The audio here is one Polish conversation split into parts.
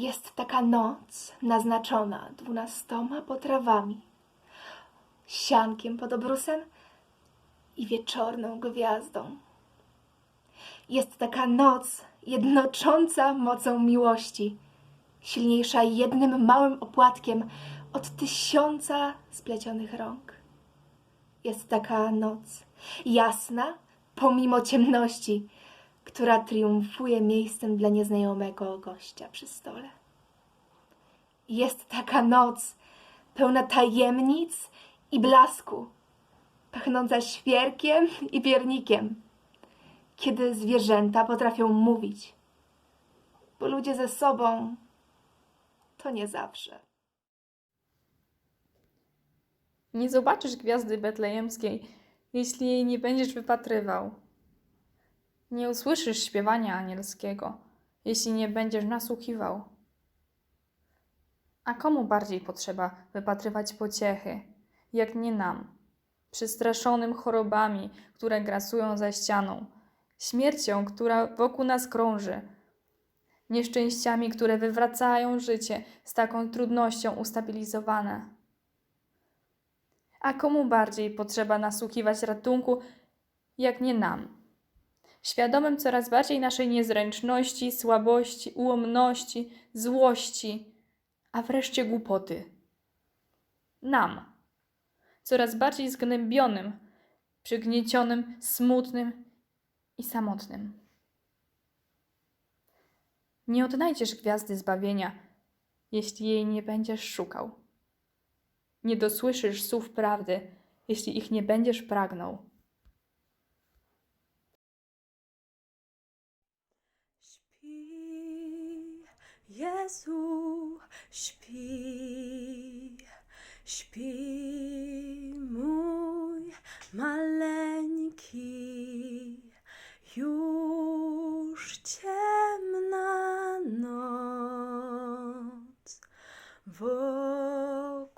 Jest taka noc naznaczona dwunastoma potrawami, siankiem pod obrusem i wieczorną gwiazdą. Jest taka noc jednocząca mocą miłości, silniejsza jednym małym opłatkiem od tysiąca splecionych rąk. Jest taka noc jasna pomimo ciemności, która triumfuje miejscem dla nieznajomego gościa przy stole. Jest taka noc pełna tajemnic i blasku, pachnąca świerkiem i piernikiem, kiedy zwierzęta potrafią mówić, bo ludzie ze sobą to nie zawsze. Nie zobaczysz gwiazdy betlejemskiej, jeśli jej nie będziesz wypatrywał. Nie usłyszysz śpiewania anielskiego, jeśli nie będziesz nasłuchiwał. A komu bardziej potrzeba wypatrywać pociechy, jak nie nam, przestraszonym chorobami, które grasują za ścianą, śmiercią, która wokół nas krąży, nieszczęściami, które wywracają życie z taką trudnością ustabilizowane. A komu bardziej potrzeba nasłuchiwać ratunku, jak nie nam? Świadomym coraz bardziej naszej niezręczności, słabości, ułomności, złości, a wreszcie głupoty. Nam, coraz bardziej zgnębionym, przygniecionym, smutnym i samotnym. Nie odnajdziesz gwiazdy zbawienia, jeśli jej nie będziesz szukał. Nie dosłyszysz słów prawdy, jeśli ich nie będziesz pragnął. Śpi, Jezu, śpi, śpi mój maleńki. Już ciemna noc, wokół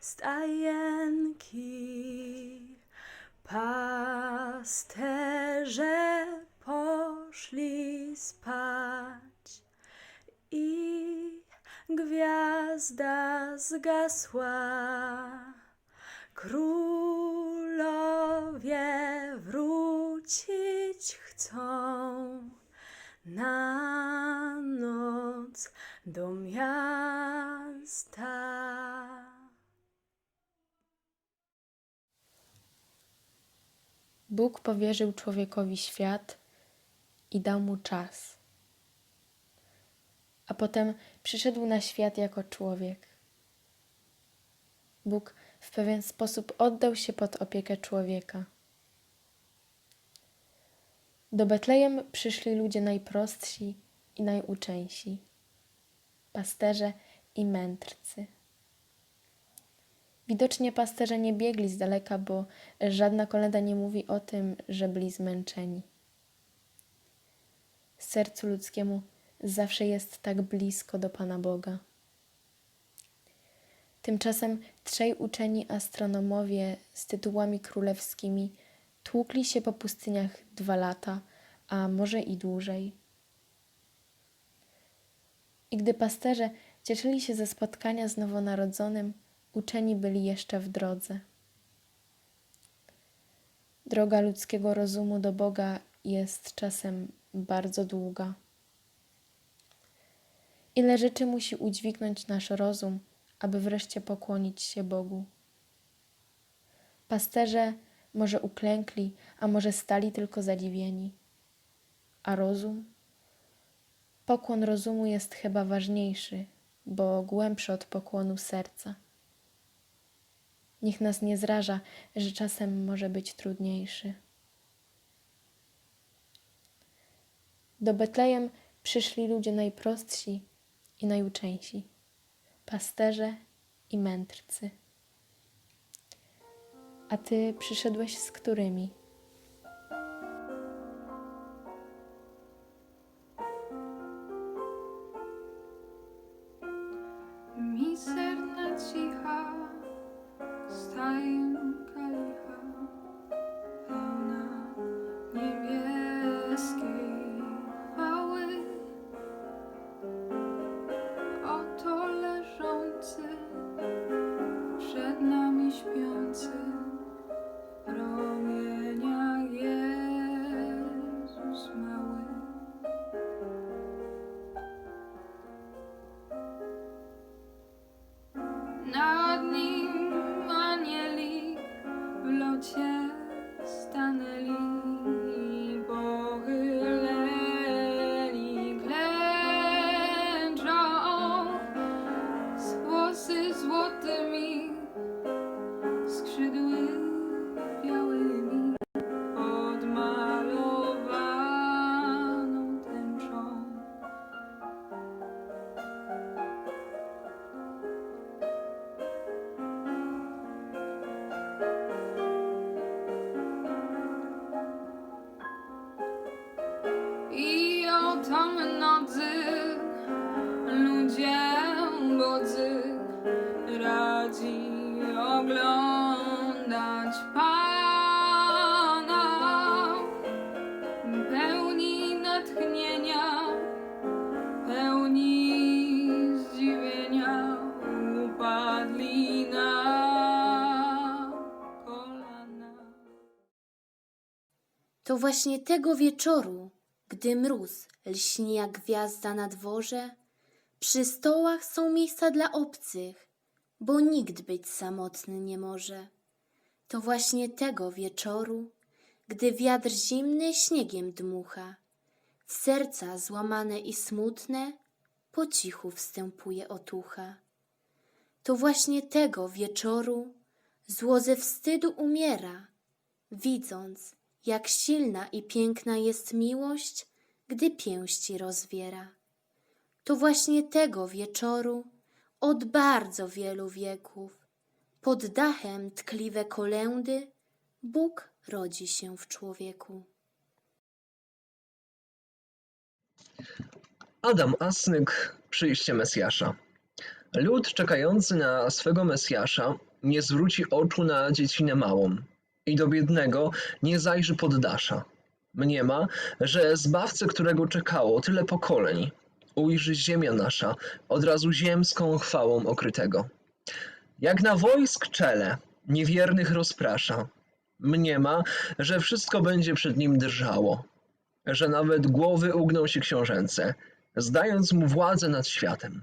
stajenki. Pasterze zgasła. Królowie wrócić chcą na noc do miasta. Bóg powierzył człowiekowi świat i dał mu czas. A potem przyszedł na świat jako człowiek. Bóg w pewien sposób oddał się pod opiekę człowieka. Do Betlejem przyszli ludzie najprostsi i najuczeńsi pasterze i mędrcy. Widocznie pasterze nie biegli z daleka, bo żadna kolenda nie mówi o tym, że byli zmęczeni. Sercu ludzkiemu zawsze jest tak blisko do Pana Boga. Tymczasem trzej uczeni astronomowie z tytułami królewskimi tłukli się po pustyniach dwa lata, a może i dłużej. I gdy pasterze cieszyli się ze spotkania z nowonarodzonym, uczeni byli jeszcze w drodze. Droga ludzkiego rozumu do Boga jest czasem bardzo długa. Ile rzeczy musi udźwignąć nasz rozum, aby wreszcie pokłonić się Bogu. Pasterze może uklękli, a może stali tylko zadziwieni. A rozum? Pokłon rozumu jest chyba ważniejszy, bo głębszy od pokłonu serca. Niech nas nie zraża, że czasem może być trudniejszy. Do Betlejem przyszli ludzie najprostsi i najuczeńsi, pasterze i mędrcy. A ty przyszedłeś z którymi? Właśnie tego wieczoru, gdy mróz lśni jak gwiazda na dworze, przy stołach są miejsca dla obcych, bo nikt być samotny nie może. To właśnie tego wieczoru, gdy wiatr zimny śniegiem dmucha, w serca złamane i smutne po cichu wstępuje otucha. To właśnie tego wieczoru zło ze wstydu umiera, widząc, jak silna i piękna jest miłość, gdy pięści rozwiera. To właśnie tego wieczoru, od bardzo wielu wieków, pod dachem tkliwe kolędy, Bóg rodzi się w człowieku. Adam Asnyk, przyjście Mesjasza. Lud czekający na swego Mesjasza nie zwróci oczu na dziecinę małą i do biednego nie zajrzy pod dasza. Mniema, że Zbawcę, którego czekało tyle pokoleń, ujrzy ziemia nasza od razu ziemską chwałą okrytego. Jak na wojsk czele niewiernych rozprasza, mniema, że wszystko będzie przed nim drżało, że nawet głowy ugną się książęce, zdając mu władzę nad światem.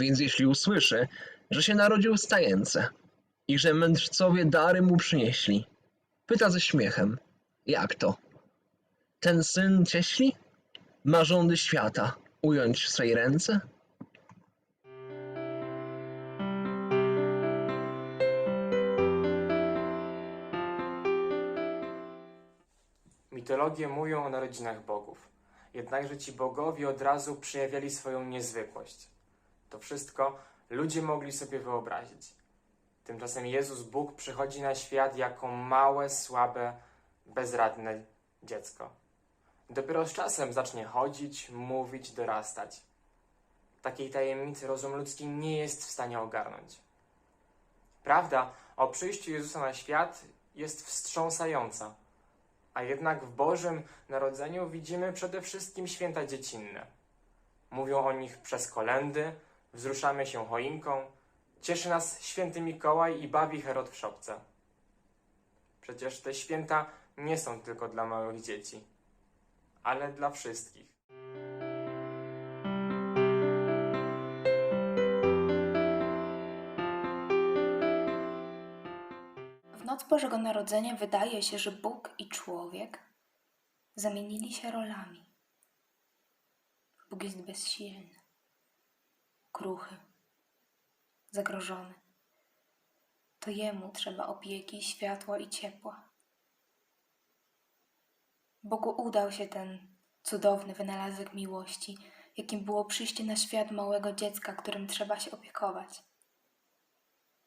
Więc jeśli usłyszy, że się narodził stajence i że mędrcowie dary mu przynieśli, pyta ze śmiechem, jak to? Ten syn cieśli? Ma rządy świata ująć w swej ręce? Mitologie mówią o narodzinach bogów, jednakże ci bogowie od razu przejawiali swoją niezwykłość. To wszystko ludzie mogli sobie wyobrazić. Tymczasem Jezus Bóg przychodzi na świat jako małe, słabe, bezradne dziecko. Dopiero z czasem zacznie chodzić, mówić, dorastać. Takiej tajemnicy rozum ludzki nie jest w stanie ogarnąć. Prawda o przyjściu Jezusa na świat jest wstrząsająca. A jednak w Bożym Narodzeniu widzimy przede wszystkim święta dziecinne. Mówią o nich przez kolendy, wzruszamy się choinką, cieszy nas święty Mikołaj i bawi Herod w szopce. Przecież te święta nie są tylko dla małych dzieci, ale dla wszystkich. W noc Bożego Narodzenia wydaje się, że Bóg i człowiek zamienili się rolami. Bóg jest bezsilny, kruchy, zagrożony. To Jemu trzeba opieki, światła i ciepła. Bogu udał się ten cudowny wynalazek miłości, jakim było przyjście na świat małego dziecka, którym trzeba się opiekować.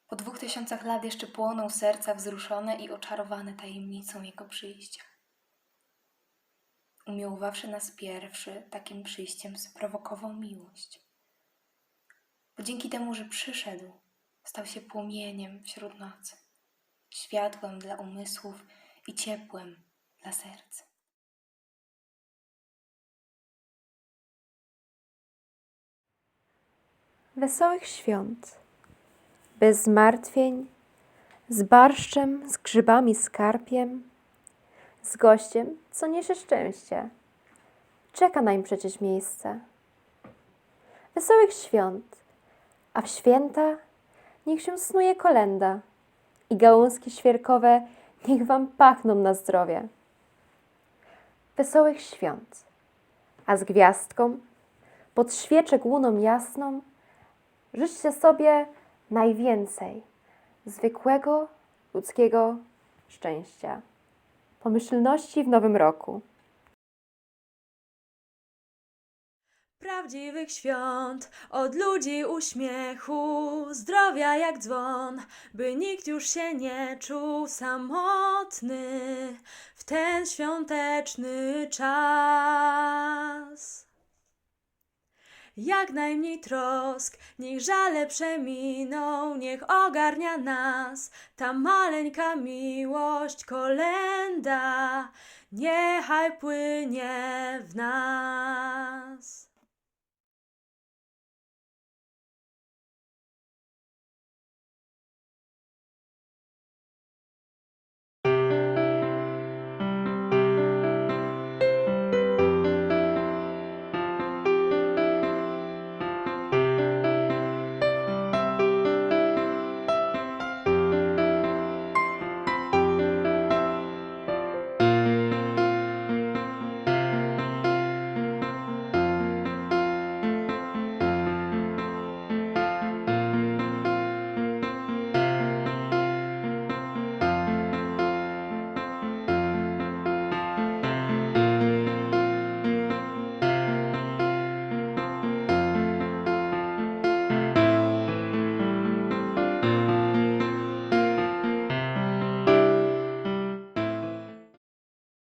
Po dwóch tysiącach lat jeszcze płoną serca wzruszone i oczarowane tajemnicą Jego przyjścia. Umiłowawszy nas pierwszy, takim przyjściem sprowokował miłość. Bo dzięki temu, że przyszedł, stał się płomieniem wśród nocy, światłem dla umysłów i ciepłem dla serc. Wesołych świąt, bez zmartwień, z barszczem, z grzybami, z karpiem, z gościem, co niesie szczęście. Czeka nań przecież miejsce. Wesołych świąt, a w święta niech się snuje kolenda i gałązki świerkowe Niech Wam pachną na zdrowie. Wesołych świąt. A z gwiazdką, pod świeczek łuną jasną, życzcie sobie najwięcej zwykłego ludzkiego szczęścia, pomyślności w nowym roku. Prawdziwych świąt, od ludzi uśmiechu, zdrowia jak dzwon, by nikt już się nie czuł samotny w ten świąteczny czas. Jak najmniej trosk, niech żale przeminą, niech ogarnia nas ta maleńka miłość, kolenda, niechaj płynie w nas.